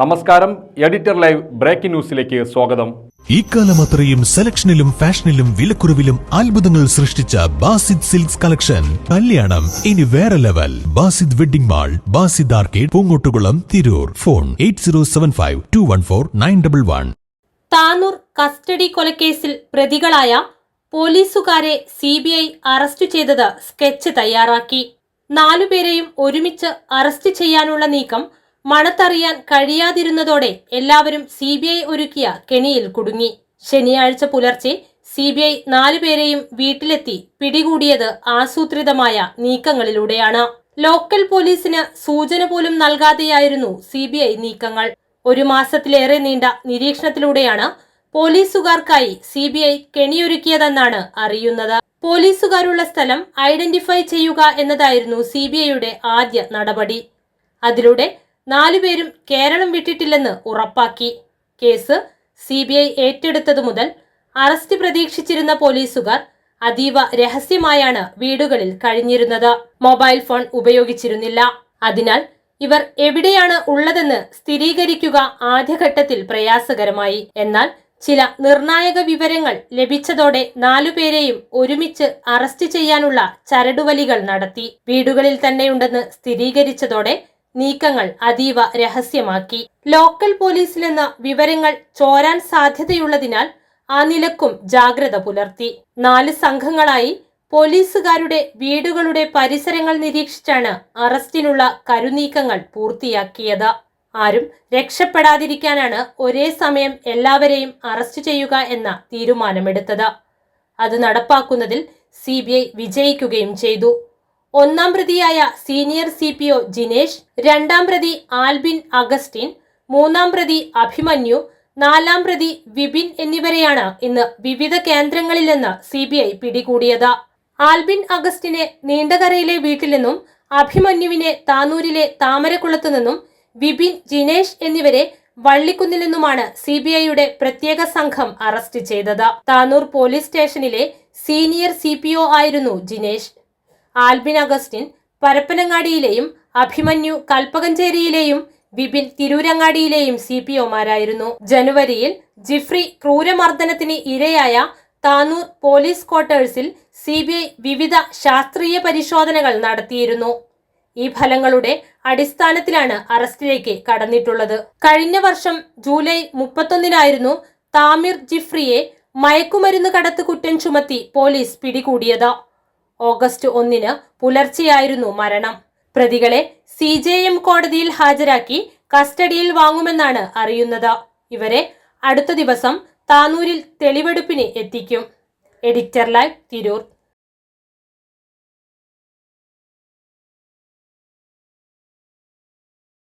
നമസ്കാരം editor live breaking ന്യൂസിലേക്ക് സ്വാഗതം. ഇക്കാലം അത്രയും സെലക്ഷനിലും ഫാഷനിലും വിലക്കുറവിലും അത്ഭുതങ്ങൾ സൃഷ്ടിച്ച ബാസിദ് സിൽക്സ് കളക്ഷൻ. കല്യാണം ഇനി വേറെ level. Basid wedding mall Basid arcade Poongottukulam Tirur. Phone eight zero seven five two one four nine double one. Tanur custody കൊലക്കേസിൽ പ്രതികളായ പോലീസുകാരെ സി ബി ഐ അറസ്റ്റ് ചെയ്തത് സ്കെച്ച് തയ്യാറാക്കി. നാലുപേരെയും ഒരുമിച്ച് അറസ്റ്റ് ചെയ്യാനുള്ള നീക്കം മണത്തറിയാൻ കഴിയാതിരുന്നതോടെ എല്ലാവരും സി ബി ഐ ഒരുക്കിയ കെണിയിൽ കുടുങ്ങി. ശനിയാഴ്ച പുലർച്ചെ സി ബി ഐ നാലുപേരെയും വീട്ടിലെത്തി പിടികൂടിയത് ആസൂത്രിതമായ നീക്കങ്ങളിലൂടെയാണ്. ലോക്കൽ പോലീസിന് സൂചന പോലും നൽകാതെയായിരുന്നു സി ബി ഐ നീക്കങ്ങൾ. ഒരു മാസത്തിലേറെ നീണ്ട നിരീക്ഷണത്തിലൂടെയാണ് പോലീസുകാർക്കായി സി ബി ഐ കെണിയൊരുക്കിയതെന്നാണ് അറിയുന്നത്. പോലീസുകാരുള്ള സ്ഥലം ഐഡന്റിഫൈ ചെയ്യുക എന്നതായിരുന്നു സി ബി ഐയുടെ ആദ്യ നടപടി. അതിലൂടെ നാലുപേരും കേരളം വിട്ടിട്ടില്ലെന്ന് ഉറപ്പാക്കി. കേസ് സി ബി ഐ ഏറ്റെടുത്തതു മുതൽ അറസ്റ്റ് പ്രതീക്ഷിച്ചിരുന്ന പോലീസുകാർ അതീവ രഹസ്യമായാണ് വീടുകളിൽ കഴിഞ്ഞിരുന്നത്. മൊബൈൽ ഫോൺ ഉപയോഗിച്ചിരുന്നില്ല. അതിനാൽ ഇവർ എവിടെയാണ് ഉള്ളതെന്ന് സ്ഥിരീകരിക്കുക ആദ്യഘട്ടത്തിൽ പ്രയാസകരമായി. എന്നാൽ ചില നിർണായക വിവരങ്ങൾ ലഭിച്ചതോടെ നാലുപേരെയും ഒരുമിച്ച് അറസ്റ്റ് ചെയ്യാനുള്ള ചരടുവലികൾ നടത്തി. വീടുകളിൽ തന്നെയുണ്ടെന്ന് സ്ഥിരീകരിച്ചതോടെ നീക്കങ്ങൾ അതീവ രഹസ്യമാക്കി. ലോക്കൽ പോലീസിൽ നിന്ന് വിവരങ്ങൾ ചോരാൻ സാധ്യതയുള്ളതിനാൽ ആ നിലക്കും ജാഗ്രത പുലർത്തി. നാല് സംഘങ്ങളായി പോലീസുകാരുടെ വീടുകളുടെ പരിസരങ്ങൾ നിരീക്ഷിച്ചാണ് അറസ്റ്റിനുള്ള കരുനീക്കങ്ങൾ പൂർത്തിയാക്കിയത്. ആരും രക്ഷപ്പെടാതിരിക്കാനാണ് ഒരേ സമയം എല്ലാവരെയും അറസ്റ്റ് ചെയ്യുക എന്ന തീരുമാനമെടുത്തത്. അത് നടപ്പാക്കുന്നതിൽ സി വിജയിക്കുകയും ചെയ്തു. ഒന്നാം പ്രതിയായ senior C P O Jinesh രണ്ടാം പ്രതി ആൽബിൻ അഗസ്റ്റിൻ മൂന്നാം പ്രതി അഭിമന്യു നാലാം പ്രതി വിപിൻ എന്നിവരെയാണ് ഇന്ന് വിവിധ കേന്ദ്രങ്ങളിൽ നിന്ന് സി ബി ഐ പിടികൂടിയത്. ആൽബിൻ അഗസ്റ്റിനെ നീണ്ടകരയിലെ വീട്ടിൽ നിന്നും അഭിമന്യുവിനെ താനൂരിലെ താമരക്കുളത്തു നിന്നും വിപിൻ ജിനേഷ് എന്നിവരെ വള്ളിക്കുന്നിൽ നിന്നുമാണ് സി ബി ഐയുടെ പ്രത്യേക സംഘം അറസ്റ്റ് ചെയ്തത്. താനൂർ പോലീസ് സ്റ്റേഷനിലെ സീനിയർ സി ആയിരുന്നു ജിനേഷ്. ആൽബിൻ അഗസ്റ്റിൻ പരപ്പനങ്ങാടിയിലെയും അഭിമന്യു കൽപ്പകഞ്ചേരിയിലെയും വിപിൻ തിരൂരങ്ങാടിയിലെയും സി പി ഒമാരായിരുന്നു. ജനുവരിയിൽ ജിഫ്രി ക്രൂരമർദ്ദനത്തിന് ഇരയായ താനൂർ പോലീസ് ക്വാർട്ടേഴ്സിൽ സി ബി ഐ വിവിധ ശാസ്ത്രീയ പരിശോധനകൾ നടത്തിയിരുന്നു. ഈ ഫലങ്ങളുടെ അടിസ്ഥാനത്തിലാണ് അറസ്റ്റിലേക്ക് കടന്നിട്ടുള്ളത്. കഴിഞ്ഞ വർഷം ജൂലൈ മുപ്പത്തൊന്നിനായിരുന്നു താമിർ ജിഫ്രിയെ മയക്കുമരുന്ന് കടത്ത് കുറ്റം ചുമത്തി പോലീസ് പിടികൂടിയത്. ഓഗസ്റ്റ് ഒന്നിന് പുലർച്ചെയായിരുന്നു മരണം. പ്രതികളെ സി ജെ എം കോടതിയിൽ ഹാജരാക്കി കസ്റ്റഡിയിൽ വാങ്ങുമെന്നാണ് അറിയുന്നത്. ഇവരെ അടുത്ത ദിവസം താനൂരിൽ തെളിവെടുപ്പിന് എത്തിക്കും. Editor live Tirur.